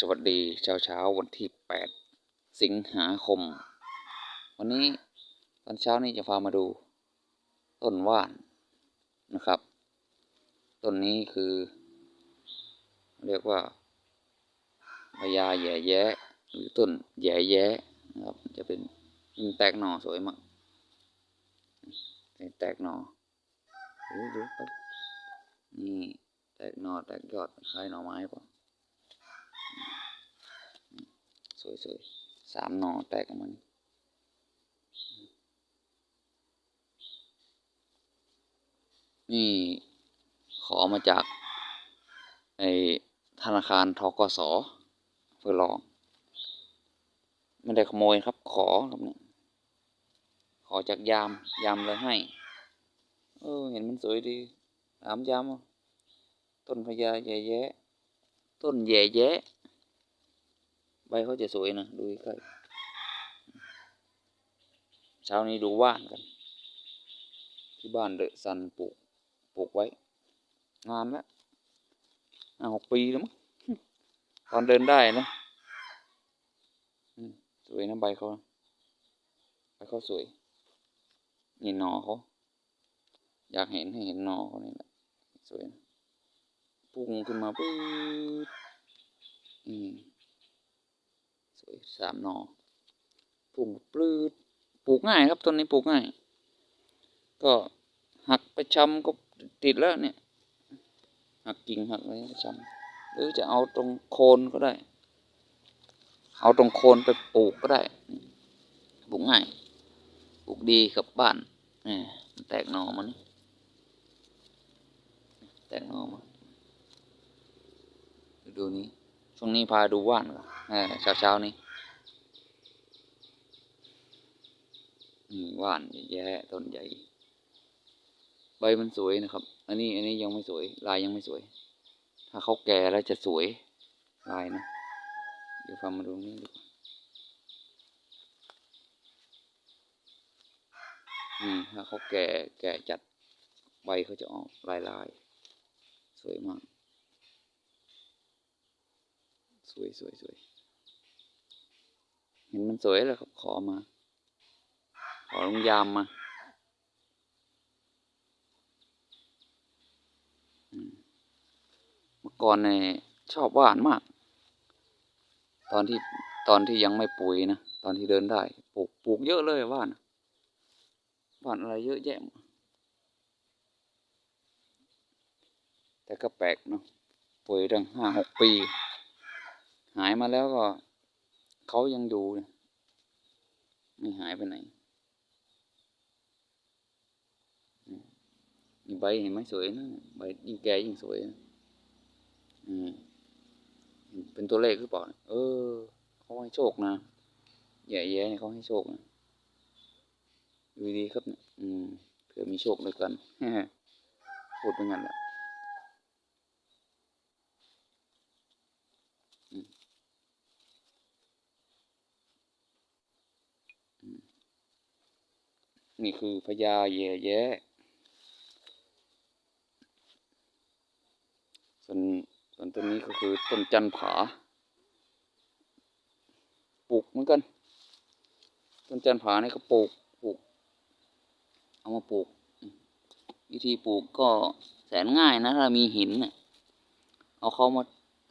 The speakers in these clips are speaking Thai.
สวัสดีเช้าเช้าวันที่ 8 สิงหาคม วันนี้ตอนเช้านี้จะพามาดู ต้นว่านนะครับ ต้นนี้คือ เรียกว่าพญาแย่แย้หรือต้นแย่แย้นะครับ จะเป็นยิ่งแตกหน่อสวยมากแตกหน่อดูดูนี่แตกหน่อแตกยอดคล้ายหน่อไม้ป่ะ สวยๆสามนอแตกออกมานี่นี่ขอมาจากไอธนาคารทกสเพื่อลอง ไม่ได้ขโมยครับขอครับเนี่ยขอจากยาม ยามเลยให้ เออ เห็นมันสวยดีถามยามต้นพญาแย่แย้ต้นแย่แย้ ใบเขาจะสวยนะ ดูใกล้เช้านี้ดูว่านกัน ที่บ้านเดอะซันปลูกปลูกไว้ งานแล้วห้าหกปีแล้วมั้งตอนเดินได้นะสวยนะใบเขาใบเขาสวย นี่หนอเขาอยากเห็นให้เห็นหนอเขานี่แหละสวยนะพุ่งขึ้นมาปื๊ดอืม สามหนอปลูกปลื้ดปลูกง่ายครับต้นนี้ปลูกง่าย ก็หักไปชำก็ติดแล้วเนี่ยหักกิ่งหักอะไรไปชำหรือจะเอาตรงโคนก็ได้ เอาตรงโคนไปปลูกก็ได้ปลูกง่ายปลูกดีกับบ้านนี่แตกหนอมันแตกหนอมาดูนี้ ช่วงนี้พาดูว่านกเช้าเช้านี้นี่ว่านแย่ต้นใหญ่ ใบมันสวยนะครับ อันนี้อันนี้ยังไม่สวย ลายยังไม่สวย ถ้าเขาแก่แล้วจะสวยลายนะ เดี๋ยวฟังมาดูนี่ดีกว่าอืมถ้าเขาแก่แก่จัดใบเขาจะออกลายลายๆสวยมาก ส วยสวยสวยเห็นมันสวยแล้วครับขอมา ขอลุงยามมาเมื่อก่อนเนี่ยชอบว่านมาก ตอนที่ตอนที่ยังไม่ปุ๋ยนะตอนที่เดินได้ปลูกปลูกเยอะเลยว่านว่านอะไรเยอะแยะแต่ก็แปลกเนาะปุ๋ยตั้งห้าหกปี หายมาแล้วก็เขายังอยู่ไม่หายไปไหนนี่ใบเห็นไหมสวยนะใบยิ่งแก่ยิ่งสวยนะอืมเป็นตัวเลขหรือเปล่าเนี่ยเออเขาให้โชคนะแย่ๆเนี่ยเขาให้โชคนะดูดีครับเนี่ยอืมเผื่อมีโชคด้วยกันพูดเป็นงั้นแหละ นี่คือพญาแย่แย้ส่วนส่วนต้นนี้ก็คือต้นจันผา ปลูกเหมือนกัน ต้นจันผานี่ก็ปลูกปลูก เอามาปลูก วิธีปลูกก็แสนง่ายนะ ถ้ามีหินเนี่ยเอาเขามา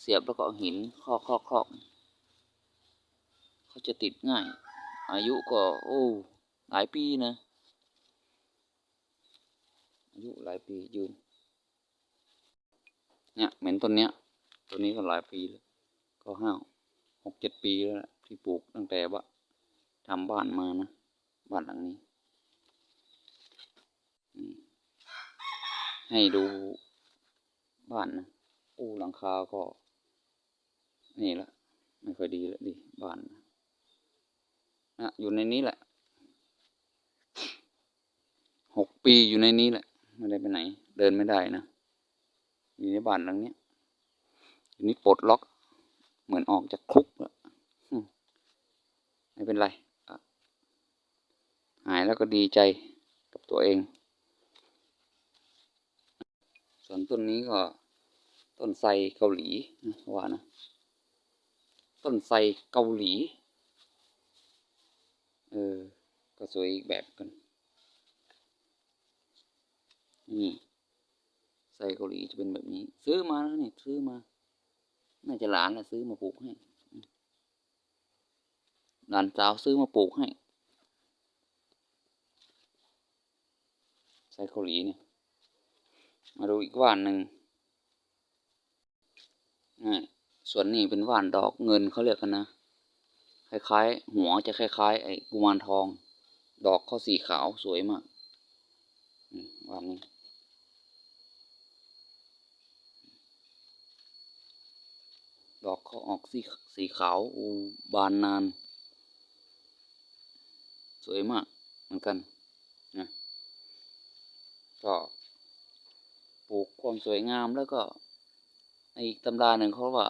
เสียบแล้วก็หินคอกคอกคอกเขาจะติดง่าย อายุก็ โอ้ หลายปีนะ อายุหลายปียืน เนี่ยเหม็นต้นเนี้ยต้นนี้ก็หลายปีแล้วก็ห้าหกเจ็ดปีแล้วที่ปลูกตั้งแต่ว่าทำบ้านมานะ บ้านหลังนี้ ให้ดูบ้านนะโอ้หลังคาก็ นี่ละไม่ค่อยดีแล้วดิบ้านนะนะอยู่ในนี้แหละหกปีอยู่ในนี้แหละ ไม่ได้ไปไหน เดินไม่ได้นะอยู่ในบ้านหลังนี้อยู่นี้ปลดล็อก เหมือนออกจากคุกแล้วอืมไม่เป็นไรหายแล้วก็ดีใจกับตัวเอง ส่วนต้นนี้ก็ ต้นไทรเกาหลีว่านะ ต้นไทรเกาหลี เออ ก็สวยอีกแบบกัน นี่ไทรเกาหลีจะเป็นแบบนี้ ซื้อมาแล้วนี่ซื้อมา น่าจะหลานนะซื้อมาปลูกให้หลานสาวซื้อมาปลูกให้ไทรเกาหลีเนี่ย มาดูอีกว่านหนึ่งนี่ส่วนนี้เป็นว่านดอกเงินเขาเรียกกันนะคล้ายๆ หัวจะคล้ายๆ ไอ้กุมารทอง ดอกเขาสีขาวสวยมาก อืมว่านนี้ ดอกเขาออกสีสีขาวอูบานนาน สวยมากเหมือนกันนะก็ปลูกความสวยงามแล้วก็ในตำราหนึ่งเขาว่า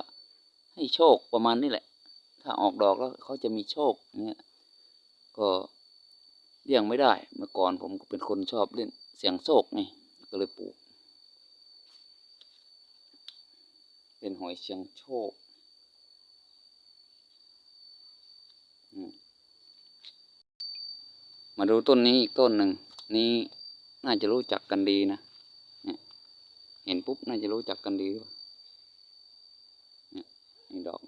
ให้โชคประมาณนี้แหละ ถ้าออกดอกแล้วเขาจะมีโชคเนี่ยก็เลี่ยงไม่ได้ เมื่อก่อนผมก็เป็นคนชอบเล่นเสียงโชคไงก็เลยปลูก เป็นหอยเสียงโชค อืม มาดูต้นนี้อีกต้นหนึ่งนี่น่าจะรู้จักกันดีนะเห็นปุ๊บน่าจะรู้จักกันดีเนี่ยนี่ดอก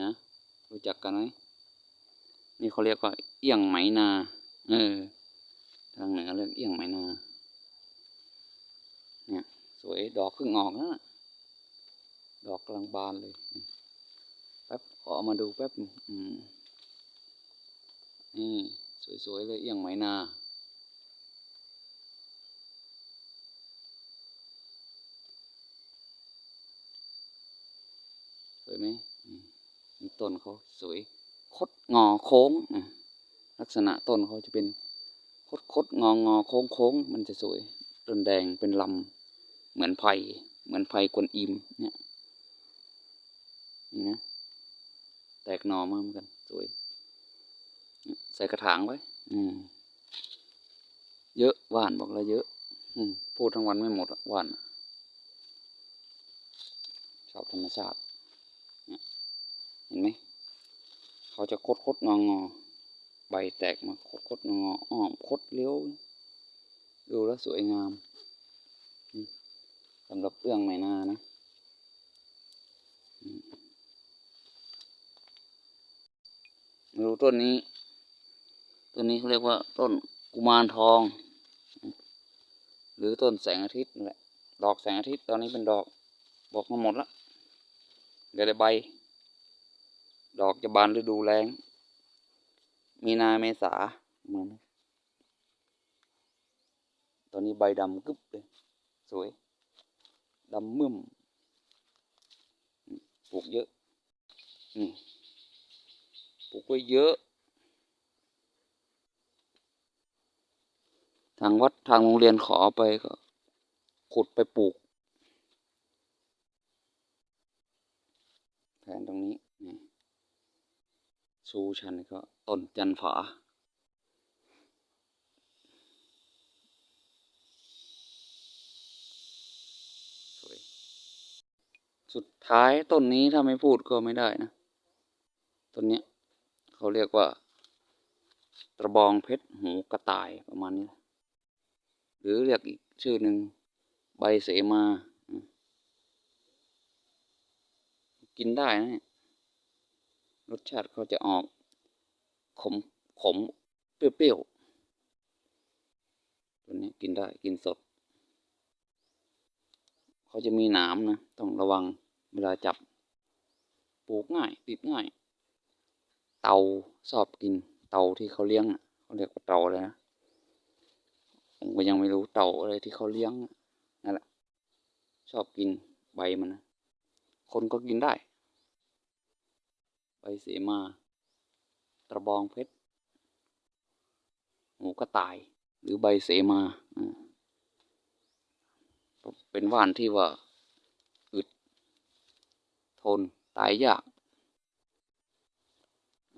นะรู้จักกันไหมนี่เขาเรียกว่าเอี้ยงไหมนาเออทางเหนือเรียกเอี้ยงไหมนาเนี่ยสวยดอกเพิ่งออกนะดอกกำลังบานเลยแป๊บขอมาดูแป๊บอืม สวย ๆ เลยเอียงไหมนาสวยไหมต้นเขาสวย คดงอโค้งลักษณะต้นเขาจะเป็น คดคดงองอโค้งโค้งมันจะสวยต้นแดงเป็นลำ เหมือนไผ่เหมือนไผ่กวนอิมเนี่ยนี่นะแตกหน่อมาเหมือนกัน สวย ใส่กระถางไว้ อืม เยอะหวานบอกแล้วเยอะ อืม พูดทั้งวันไม่หมดหวานชอบธรรมชาติเห็นไหมเขาจะคดคดงองอใบแตกมาคดคดงออ้อมคดเลี้ยวดูแล้วสวยงามสำหรับเรื่องไหมนานะอืมมาดูต้นนี้ ต้นนี้เขาเรียกว่าต้นกุมารทอง หรือต้นแสงอาทิตย์นั่นแหละดอกแสงอาทิตย์ตอนนี้เป็นดอกบอกมาหมดแล้วเหลือแต่ใบ ดอกจะบานฤดูแล้ง มีนาเมษาเหมือนตอนนี้ใบดำกึบเลยสวยดำมึมปลูกเยอะนี่ปลูกไว้เยอะ ทางวัดทางโรงเรียนขอไปก็ขุดไปปลูกแผนตรงนี้นี่ชูชันก็ต้นจันฝาสุดท้ายต้นนี้ถ้าไม่พูดก็ไม่ได้นะ ต้นเนี้ยเขาเรียกว่า ตระบองเพชรหูกระต่ายประมาณนี้ หรือเรียกอีกชื่อหนึ่งใบเสมา กินได้นะรสชาติเขาจะออก ขมขมเปรี้ยวๆตัวนี้กินได้กินสด เขาจะมีหนามนะ ต้องระวังเวลาจับปลูกง่าย ติดง่าย เต่าชอบกินเต่าที่เขาเลี้ยงเขาเรียกว่าเต่าเลยนะ ผมก็ยังไม่รู้เต่าอะไรที่เขาเลี้ยงนั่นแหละ ชอบกินใบมันนะคนก็กินได้ ใบเสมา ตระบองเพชรหมูกระต่าย หรือใบเสมาเป็นว่านที่ว่าอึด ทน ตายยาก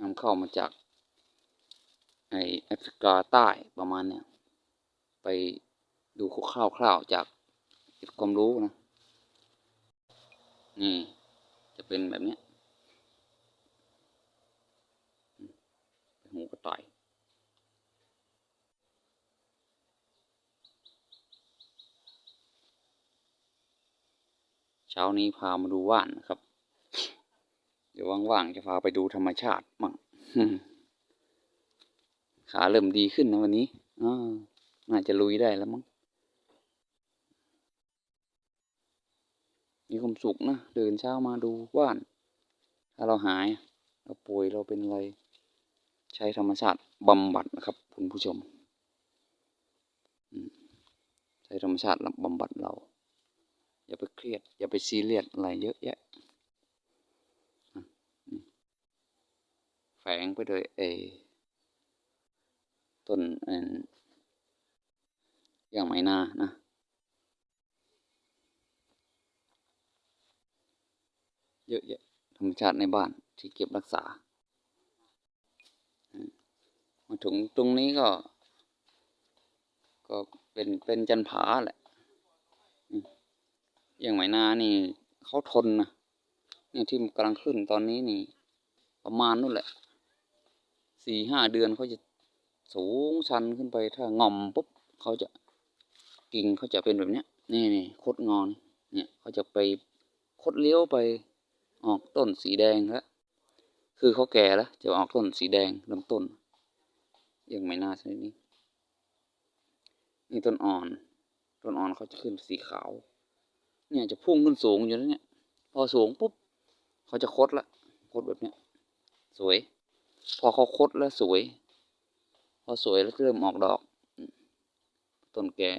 นำเข้ามาจากไอแอฟริกาใต้ประมาณเนี้ย ไปดูคร่าวๆจากเก็บความรู้นะ นี่ จะเป็นแบบนี้หูกระต่ายเช้านี้พามาดูว่านนะครับ เดี๋ยวว่างๆจะพาไปดูธรรมชาติมั่งขาเริ่มดีขึ้นนะวันนี้อ่า น่าจะลุยได้แล้วมั้ง มีความสุขนะเดินเช้ามาดูว่าน ถ้าเราหาย เราป่วยเราเป็นอะไร ใช้ธรรมชาติบำบัดนะครับคุณผู้ชม ใช้ธรรมชาติบำบัดเรา อย่าไปเครียด อย่าไปซีเรียสอะไรเยอะแยะแฝงไปโดวยเอต้น อย่างไหมนานะเยอะแยะธรรมชาติในบ้านที่เก็บรักษา มาถึงตรงนี้ก็ ก็เป็นเป็นจันผาแหละ อย่างไหมนานี่เขาทนนะเนี่ยที่กำลังขึ้นตอนนี้นี่ ประมาณนู่นแหละ สี่ห้าเดือนเขาจะสูงชันขึ้นไปถ้างอมปุ๊บเขาจะ กิ่งเขาจะเป็นแบบเนี้ยนี่นี่คดงอนเนี่ยเขาจะไปคดเลี้ยวไปออกต้นสีแดงแล้วคือเขาแก่แล้วจะออกต้นสีแดงลำต้นยังไม่น่าใช่นี้นี่ต้นอ่อน ต้นอ่อนเขาจะขึ้นสีขาว เนี่ยจะพุ่งขึ้นสูงอยู่แล้วเนี่ย พอสูงปุ๊บเขาจะคดละคดแบบเนี้ย สวย พอเขาคดแล้วสวย พอสวยแล้วเริ่มออกดอก ต้นแก่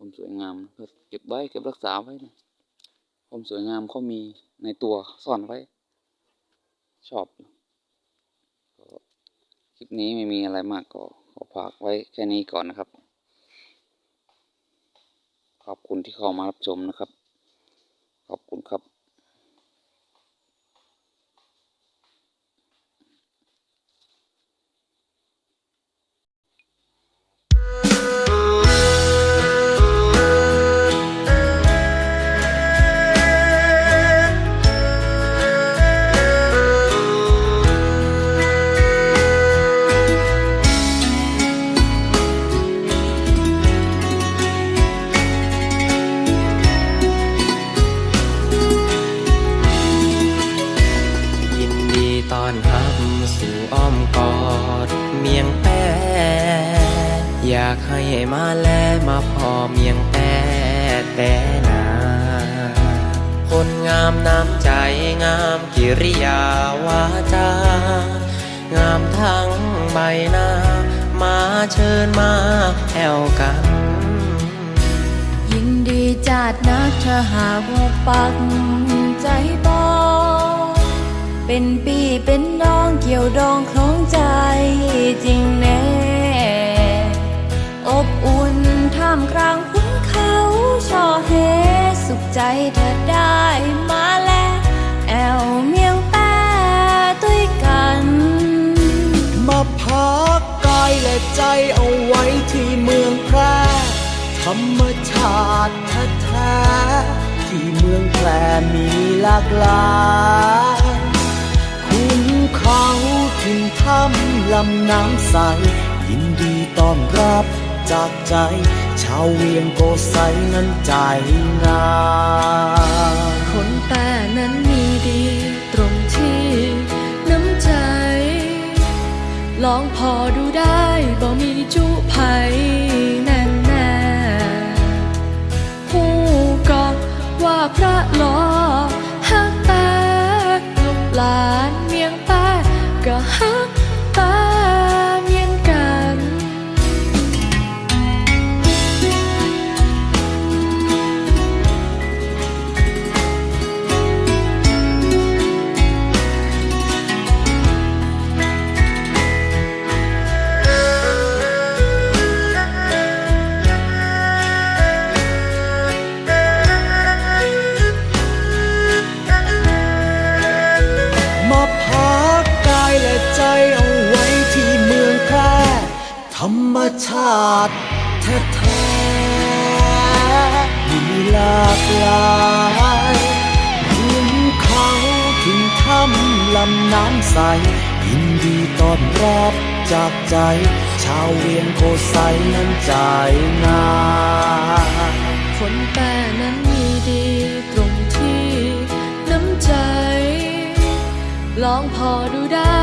ความสวยงามก็เก็บไว้เก็บรักษาไว้นะความสวยงามเขามีในตัวซ่อนไว้ ชอบอยู่ก็คลิปนี้ไม่มีอะไรมากก็ขอฝากไว้แค่นี้ก่อนนะครับ ขอบคุณที่เข้ามารับชมนะครับ ขอบคุณครับ อเมียงแป้แต่นา คนงามน้ำใจงามกิริยาวาจา งามทั้งใบหน้า มาเชิญมาแอวกัน ยินดีจัดนักถ้าหากว่าปักใจบอเป็นปีเป็นน้องเกี่ยวดองของใจจริงแน่ อบอุ่น ท่ามกลางขุนเขาช่อเฮสุขใจเธอได้มาแล้วแอวเมียงแป้ด้วยกัน มาพักกายและใจเอาไว้ที่เมืองแพร่ธรรมชาติแท้ๆที่เมืองแพร่มีหลากหลายคุณเขาถึงถ้ำลำน้ำใสยินดีต้อนรับ จากใจ ชาวเวียงโกไซนั้นใจงามคนแป้นั้นมีดีตรงที่น้ำใจ ลองพอดูได้บ่มีจุภัยแน่ ธรรมชาติแท้ๆมีหลากปลายขึ้นเขาถึงถ้ำลำน้ำใสยินดีต้อนรับจากใจ ชาวเวียงโกไซนั้นใจงาคนแปรนั้นมีดีตรงที่น้ำใจ ลองพอดูได้